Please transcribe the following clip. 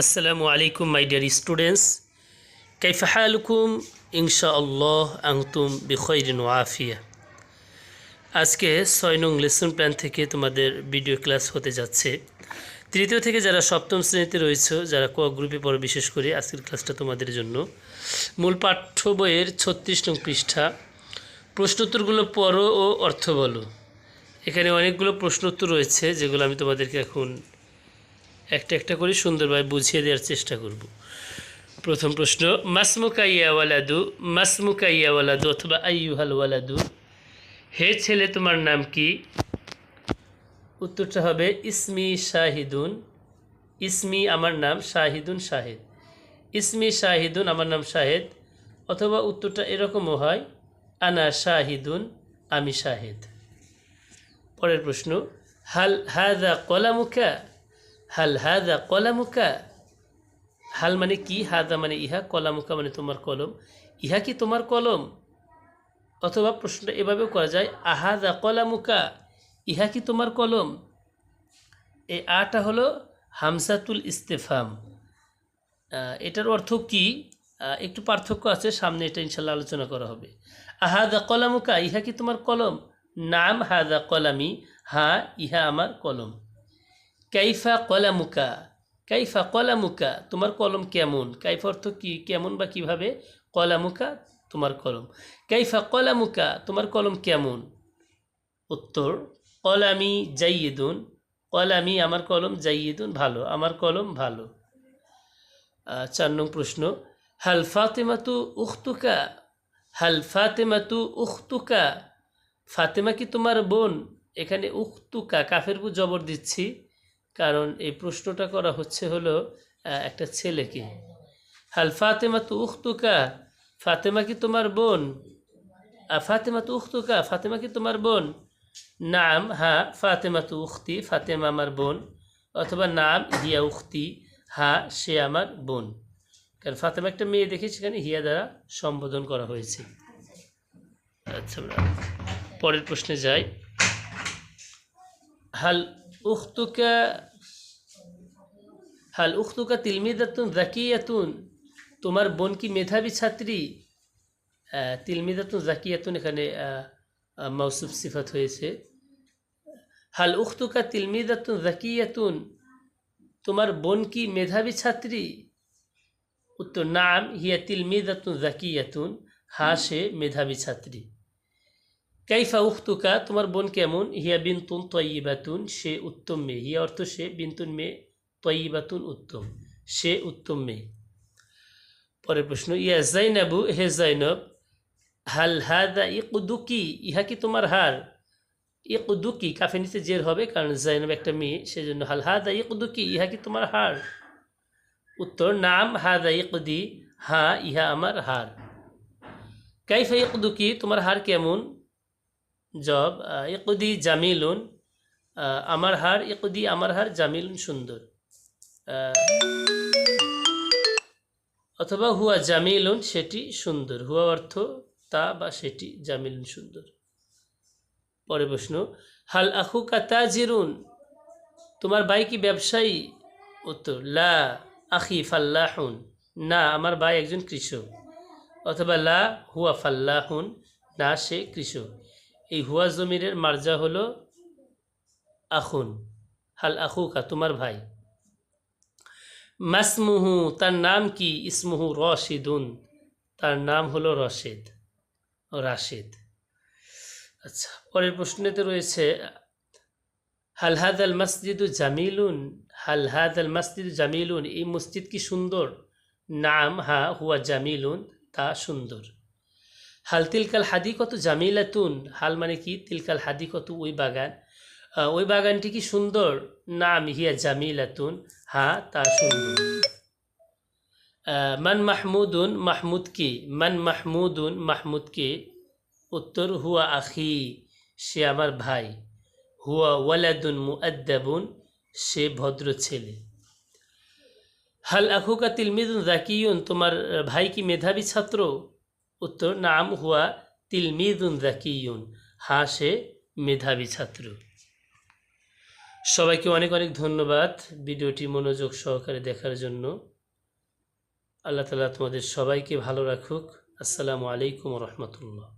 আসসালামু আলাইকুম my dear students কাইফাহালকুম ইনশা আল্লাহ আংতুম বিখয়রিন ওয়াফিয়া আজকে ছয় নং লেসন প্ল্যান থেকে তোমাদের ভিডিও ক্লাস হতে যাচ্ছে। তৃতীয় থেকে যারা সপ্তম শ্রেণীতে রয়েছে, যারা ক গ্রুপে পড়ো, বিশেষ করে আজকের ক্লাসটা তোমাদের জন্য। মূল পাঠ্য বইয়ের ছত্রিশ নং পৃষ্ঠা, প্রশ্নোত্তরগুলো পড়ো ও অর্থ বলো। এখানে অনেকগুলো প্রশ্নোত্তর রয়েছে, যেগুলো আমি তোমাদেরকে এখন একটা একটা করে সুন্দরভাবে বুঝিয়ে দেওয়ার চেষ্টা করব। প্রথম প্রশ্ন মাসমুকা ইয়া ওয়ালাদু মাসমুকা ইয়া ওয়ালাদু অথবা আইয়ুহাল ওয়ালাদু, হে ছেলে তোমার নাম কি? উত্তরটা হবে, ইসমি শাহিদুন, ইসমি আমার নাম শাহিদুন শাহেদ, ইসমি শাহিদুন আমার নাম শাহেদ। অথবা উত্তরটা এরকমও হয়, আনা শাহিদুন, আমি শাহেদ। পরের প্রশ্ন, হাল হাদা কলামুকা? হাল হাদা কলামুকা হাল মানে কি? হাদা মানে ইহা? কলামুকা মানে তোমার কলম। ইহা কি তোমার কলম? অথবা প্রশ্নটা এভাবেও করা যায়, আহাদা কলামুকা? ইহা কি তোমার কলম? এই আটা হলো হামসাতুল ইস্তেফাম। এটার অর্থ কি? একটু পার্থক্য আছে, সামনে এটা ইনশাল্লাহ আলোচনা করা হবে। আহাদা কলামুকা? ইহা কি তোমার কলম? নাম হাদা কলামি? হা ইহা আমার কলম। কাইফা কলামুকা কাইফা কলামুকা, তোমার কলম কেমন? কাইফা অর্থ কি, কেমন বা কীভাবে? কলামুকা, তোমার কলম। কাইফা কলামুকা, তোমার কলম কেমন? উত্তর, কলামি জাইয়েদুন, কলামি আমার কলম জাইয়েদুন ভালো, আমার কলম ভালো। চার নং প্রশ্ন, হাল ফাতেমাতু উখতুকা, হাল ফাতেমাতু উখতুকা, ফাতেমা কি তোমার বোন? এখানে উখতুকা, কাফের জবর দিচ্ছি। কারণ এই প্রশ্নটা করা হচ্ছে হলো একটা ছেলেকে। হাল ফাতেমা তু উখতুকা, ফাতেমা কি তোমার বোন? ফাতেমা তু উখতুকা, ফাতেমা কি তোমার বোন? নাম, হা ফাতেমা তু উখতি, ফাতেমা আমার বোন। অথবা নাম, হিয়া উখতি, হা, সে আমার বোন। কারণ ফাতেমা একটা মেয়ে দেখে সেখানে হিয়া দ্বারা সম্বোধন করা হয়েছে। আচ্ছা পরের প্রশ্নে যাই। হাল উখতুকা হাল উখতুকা তিলমিদাতুন জাকিয়াতুন, তোমার বোন কি মেধাবী ছাত্রী? তিলমিদাতুন জাকিয়াতুন এখানে মৌসুফ সিফাত হয়েছে। হাল উখতুকা তিলমিদাতুন জাকিয়াতুন, তোমার বোন কি মেধাবী ছাত্রী? উত্তর, নাম, হিয়া তিলমিদাতুন জাকিয়াতুন, হা, সে মেধাবী ছাত্রী। কাইফা উখতুকা তোমার বোন কেমন? হিয়া বিনতুন তয়িবাতুন, সে উত্তম মেয়ে। হিয়া অর্থ সে বিনতুন মেয়ে। তয়িবাতুন উত্তম। সে উত্তম মেয়ে। পরের প্রশ্ন, ইয়া জাইনাবু, হে জাইনব, হাল হাদা ইকুদুকি, ইহা কি তোমার হার? ইকুদুকি কাফে নিচে জের হবে, কারণ জাইনব একটা মেয়ে, সেজন্য হাল হাদা ইকুদুকি, ইহা কি তোমার হার? উত্তর, নাম হাদা ইকুদি, হা, ইহা আমার হার। কাইফা ইকুদুকি, তোমার হার কেমন? জব ইকুদি জামিলুন আমার হার, ইকুদি আমার হার জামিলুন সুন্দর। অথবা হুয়া জামিলুন, সেটি সুন্দর। হুয়া অর্থ তা বা সেটি জামিলুন সুন্দর। পরে প্রশ্ন, হাল আখু কাতাজিরুন তোমার ভাই কি ব্যবসায়ী? উত্তর, লা আখি ফাল্লাহুন। না, আমার ভাই একজন কৃষক। অথবা লা হুয়া ফাল্লাহুন, না, সে কৃষক। এই হুয়া জমিরের মার্জা হলো আখুন। হাল আখুকা, তোমার ভাই। মাসমুহু, তার নাম কি? ইসমুহু রশিদুন। তার নাম হলো রশেদ। রাশেদ। আচ্ছা পরের প্রশ্নেতে রয়েছে হালহাদ আল মসজিদু জামিলুন? হালহাদ আল মসজিদু জামিলুন, এই মসজিদ কি সুন্দর? নাম, হা, হুয়া জামিলুন, তা সুন্দর। হাল তিলকাল হাদিকত জামিলাতুন? হাল মানে কি? তিলকাল হাদি কত ওই বাগান। ওই বাগানটি কি সুন্দর? নাম, হিয়া জামিলাতুন। হ্যাঁ তা আহ, মান মাহমুদুন মাহমুদ কি? মান মাহমুদুন মাহমুদ কি? উত্তর হুয়া আখি সে আমার ভাই। হুয়া ওয়ালাদুন মুআদ্দাবুন সে ভদ্র ছেলে। হাল আখুকা তিলমিদুন জাকিউন তোমার ভাই কি মেধাবী ছাত্র? উত্তর নাম হুয়া তিলমিদুন জাকিউন হা সে মেধাবী ছাত্র। সবাইকে অনেক অনেক ধন্যবাদ ভিডিওটি মনোযোগ সহকারে দেখার জন্য। আল্লাহ তালা তোমাদের সবাইকে ভালো রাখুক। আসসালামু আলাইকুম রহমতুল্লাহ।